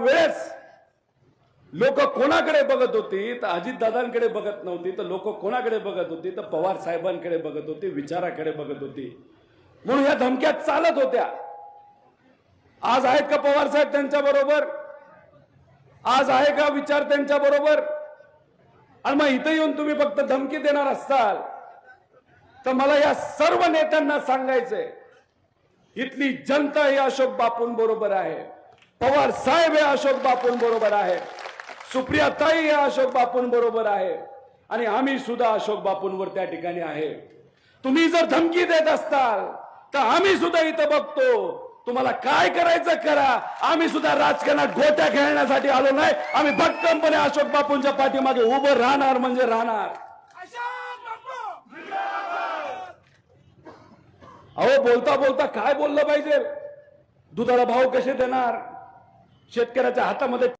वेळेस लोक कोणाकडे बघत होती? तर अजितदादांकडे बघत नव्हती तर लोक कोणाकडे बघत होती? तर पवार साहेबांकडे बघत होती विचाराकडे बघत होती. म्हणून या धमक्या चालत होत्या. आज आहेत का पवार साहेब त्यांच्या बरोबर? आज आहे का विचार त्यांच्या बरोबर? आणि मग इथं येऊन तुम्ही फक्त धमकी देणार असाल. तर मला या सर्व नेत्यांना सांगायचंय इथली जनता ही अशोक बापूंबरोबर आहे. पवार साहेब हे अशोक बापूं बरोबर आहे. सुप्रिया ताई हे अशोक बापूं बरोबर आहे. आणि आम्ही सुद्धा अशोक बापूंवर त्या ठिकाणी आहे. तुम्ही जर धमकी देत असताल तर आम्ही सुद्धा इथं बघतो. तुम्हाला काय करायचं करा. आम्ही सुद्धा राजकारणात गोट्या खेळण्यासाठी आलो नाही. आम्ही भक्कमपणे अशोक बापूंच्या पाठीमागे उभं राहणार म्हणजे राहणार. अहो बोलता बोलता काय बोललं पाहिजे? दुधाला भाव कसे देणार? शेतकऱ्याच्या हातामध्ये